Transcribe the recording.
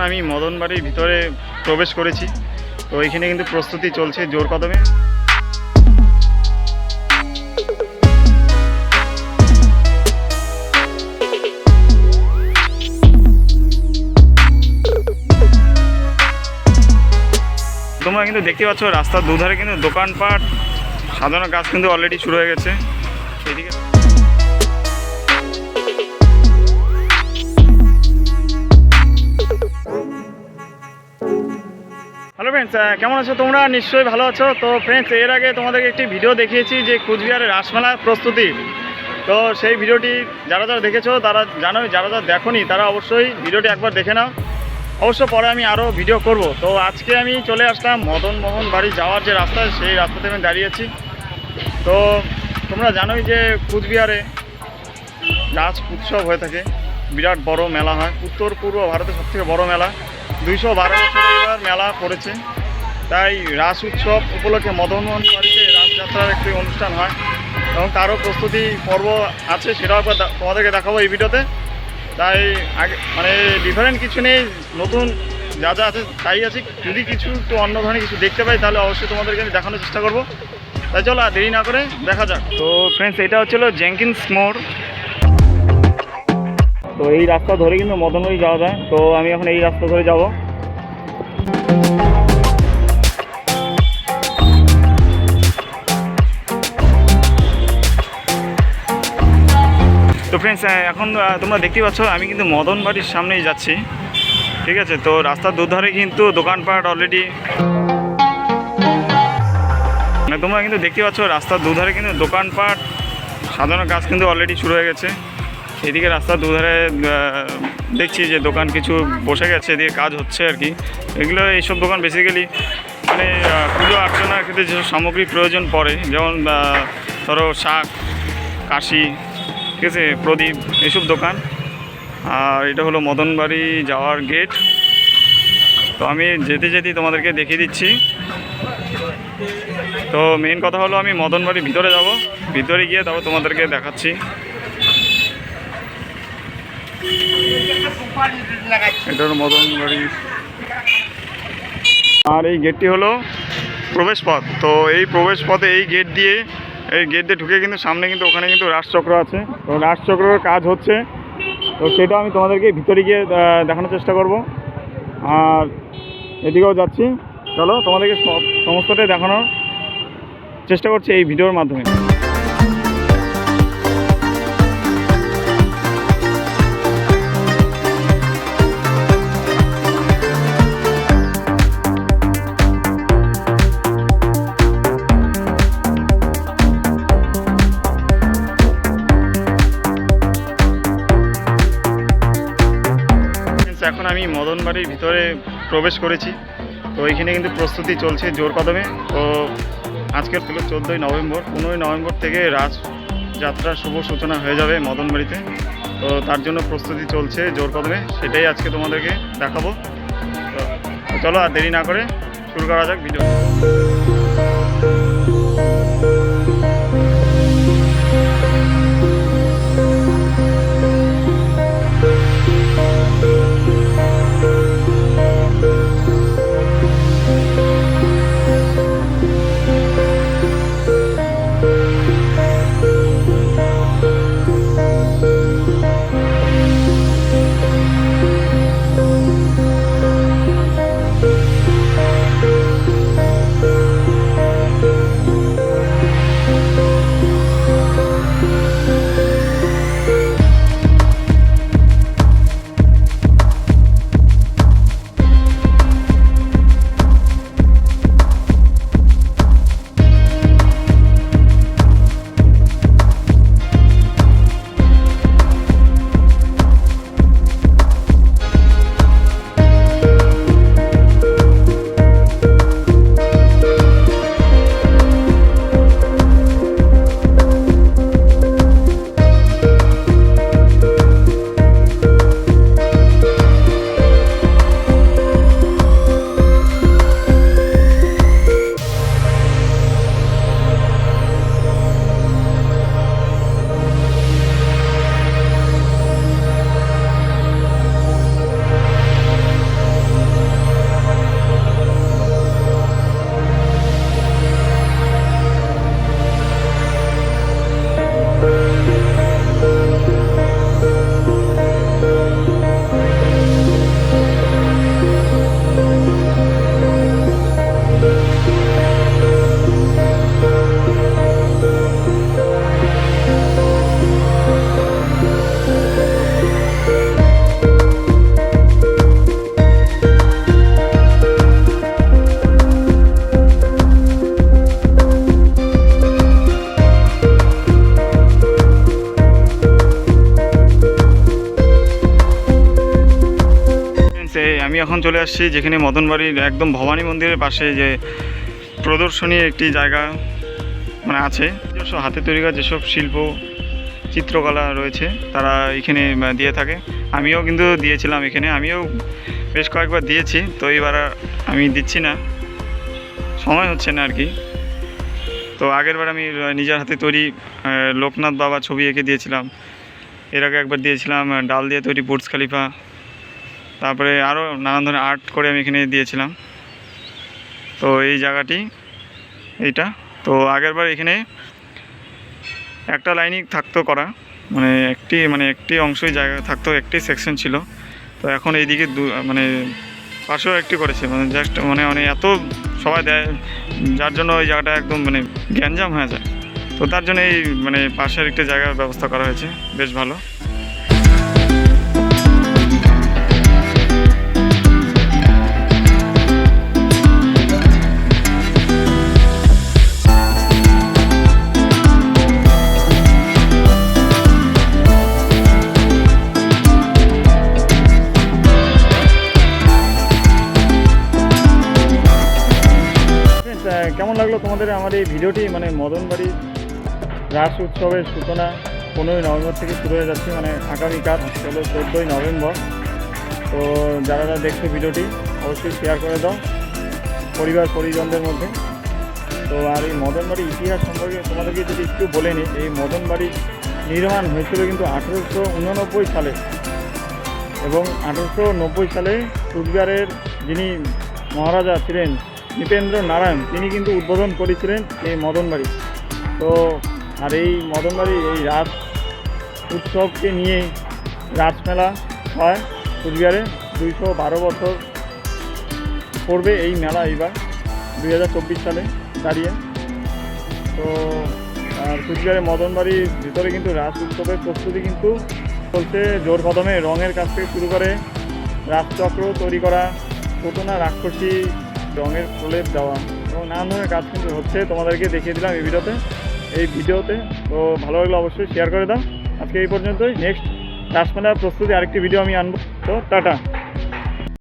এখন আমি মদন বাড়ির ভিতরে প্রবেশ করেছি। তো এখানে কিন্তু প্রস্তুতি চলছে জোর কদমে। তোমরা কিন্তু দেখতে পাচ্ছ রাস্তার দুধারে কিন্তু দোকানপাট সাধারণ গাছ কিন্তু অলরেডি শুরু হয়ে গেছে। এদিকে হ্যালো ফ্রেন্ডস কেমন আছো তোমরা? নিশ্চয়ই ভালো আছো। তো ফ্রেন্ডস এর আগে তোমাদেরকে একটি ভিডিও দেখিয়েছি যে কুচবিহারের রাসমেলার প্রস্তুতি। তো সেই ভিডিওটি যারা যারা দেখেছ, তারা জানোই, যারা যারা দেখোনি, তারা অবশ্যই ভিডিওটি একবার দেখে নাও। অবশ্য পরে আমি আরও ভিডিও করব। তো আজকে আমি চলে আসলাম মদন মোহন বাড়ি যাওয়ার যে রাস্তা, সেই রাস্তাতে আমি দাঁড়িয়েছি তো তোমরা জানোই যে কুচবিহারে রাজ উৎসব হয়ে থাকে। বিরাট বড় মেলা হয়। উত্তর পূর্ব ভারতের সবথেকে বড় মেলা। দুইশো বারো বছরে এবার মেলা পড়েছে। তাই রাস উৎসব উপলক্ষে মদনমোহন বাড়িতে রাসযাত্রার একটি অনুষ্ঠান হয় এবং তারও প্রস্তুতি পর্ব আছে, সেটাও একবার তোমাদেরকে দেখাবো এই ভিডিওতে। তাই আগে মানে ডিফারেন্ট কিছু নেই, নতুন যা যা আছে তাই আছে। যদি কিছু একটু অন্য ধরনের কিছু দেখতে পাই, তাহলে অবশ্যই তোমাদেরকে আমি দেখানোর চেষ্টা করব। তাই চলো আর দেরি না করে দেখা যাক। তো ফ্রেন্ডস এটা হচ্ছিল জেঙ্কিন্স মোড় তো এই রাস্তা ধরে কিন্তু মদন মদনবাড়ি যাওয়া যায়। তো আমি এখন এই রাস্তা ধরে যাব। তো ফ্রেন্ডস এখন তোমরা দেখতে পাচ্ছ, আমি কিন্তু মদন বাড়ির সামনেই যাচ্ছি। ঠিক আছে? তো রাস্তার দুধারে কিন্তু দোকানপাট অলরেডি মানে তোমরা কিন্তু দেখতে পাচ্ছ, রাস্তার দুধারে কিন্তু দোকানপাট সাধারণ গাছ কিন্তু অলরেডি শুরু হয়ে গেছে। এদিকে রাস্তার দুধারে দেখছি যে দোকান কিছু বসে গেছে, এদিকে কাজ হচ্ছে আর কি। এগুলো এইসব দোকান বেসিক্যালি মানে পুজো অর্চনার ক্ষেত্রে যেসব সামগ্রী প্রয়োজন পড়ে, যেমন ধরো শাক, কাশি, ঠিক আছে, প্রদীপ এইসব দোকান। আর এটা হলো মদনবাড়ি যাওয়ার গেট তো আমি যেতে যেতেই তোমাদেরকে দেখিয়ে দিচ্ছি। তো মেন কথা হলো আমি মদনবাড়ির ভিতরে যাব। ভিতরে গিয়ে তারপর তোমাদেরকে দেখাচ্ছি। এটা হলো মদনবাড়ি আর এই গেটটি হলো প্রবেশ পথ তো এই প্রবেশ পথে এই গেট দিয়ে, এই গেট দিয়ে ঢুকে কিন্তু সামনে কিন্তু ওখানে কিন্তু রাজচক্র আছে। তো রাজচক্রর কাজ হচ্ছে, তো সেটা আমি তোমাদেরকে ভিতরে গিয়ে দেখানোর চেষ্টা করব। আর এদিকেও যাচ্ছি। চলো তোমাদেরকে সব সমস্তটাই দেখানোর চেষ্টা করছি এই ভিডিওর মাধ্যমে। বাড়ির ভিতরে প্রবেশ করেছি। তো এইখানে কিন্তু প্রস্তুতি চলছে জোর কদমে। তো আজকের হলো চোদ্দোই নভেম্বর। পনেরোই নভেম্বর থেকে রাজ যাত্রার শুভ সূচনা হয়ে যাবে মদনবাড়িতে। তো তার জন্য প্রস্তুতি চলছে জোর কদমে। সেটাই আজকে তোমাদেরকে দেখাবো। তো চলো আর দেরি না করে শুরু করা যাক ভিডিও আমি এখন চলে আসছি যেখানে মদনবাড়ির একদম ভবানী মন্দিরের পাশে যে প্রদর্শনীর একটি জায়গা মানে আছে। নিজস্ব হাতে তৈরি করা যেসব শিল্প, চিত্রকলা রয়েছে, তারা এখানে দিয়ে থাকে। আমিও কিন্তু দিয়েছিলাম এখানে। আমিও বেশ কয়েকবার দিয়েছি, তো এবার আমি দিচ্ছি না। সময় হচ্ছে না আর কি। তো আগেরবার আমি নিজের হাতে তৈরি লোকনাথ বাবা ছবি এঁকে দিয়েছিলাম। এর আগে একবার দিয়েছিলাম ডাল দিয়ে তৈরি বুর্জ খালিফা। তারপরে আরও নানান ধরনের আর্ট করে আমি এখানে দিয়েছিলাম। তো এই জায়গাটি, এইটা। তো আগেরবার এখানে একটা লাইনই থাকতো করা। মানে একটি মানে একটি অংশই জায়গা থাকতো, একটি সেকশন ছিল। তো এখন এইদিকে দু মানে পাশেও একটি করেছে। মানে জাস্ট মানে মানে এত সবাই দেয়, যার জন্য ওই জায়গাটা একদম মানে গ্যাঞ্জাম হয়ে যায়। তো তার জন্য এই মানে পাশের একটি জায়গার ব্যবস্থা করা হয়েছে। বেশ ভালো। লাগল তোমাদের আমার এই ভিডিওটি মানে মদনবাড়ি রাস উৎসবের সূচনা, পনেরোই নভেম্বর থেকে শুরু হয়ে যাচ্ছে মানে আগামীকাল হলো চোদ্দোই নভেম্বর। তো যারা যারা দেখছে ভিডিওটি, অবশ্যই শেয়ার করে দাও, পরিবার, পরিজনদের মধ্যে। তো আর এই মদনবাড়ির ইতিহাস সম্পর্কে তোমাদেরকে যদি একটু বলে নিই, এই মদনবাড়ির নির্মাণ হয়েছিল কিন্তু আঠেরোশো উননব্বই সালে। এবং আঠেরোশো নব্বই সালে কুচবিহারের যিনি মহারাজা ছিলেন নৃপেন্দ্র নারায়ণ, তিনি কিন্তু উদ্বোধন করেছিলেন এই মদনবাড়ি। তো, আর এই মদনবাড়ি, এই রাস উৎসবকে নিয়েই রাসমেলা হয় কুচবিহারে। দুইশো বারো বছর পড়বে এই মেলা এইবার, দুই হাজার চব্বিশ সালে দাঁড়িয়ে। তো, আর কুচবিহারের মদনবাড়ির ভিতরে কিন্তু রাস উৎসবের প্রস্তুতি কিন্তু চলছে জোর কদমে। রঙের কাছ থেকে শুরু করে রাসচক্র তৈরি করা পুতনা রাক্ষসী রঙের প্রলেপ দেওয়া। এবং নানান ধরনের কাজ কিন্তু হচ্ছে, তোমাদেরকে দেখিয়ে দিলাম এই ভিডিওতে এই ভিডিওতে। তো ভালো লাগলে অবশ্যই শেয়ার করে দাও। আজকে এই পর্যন্তই। নেক্সট রাসমেলার প্রস্তুতি আরেকটি ভিডিও আমি আনব। তো, টাটা।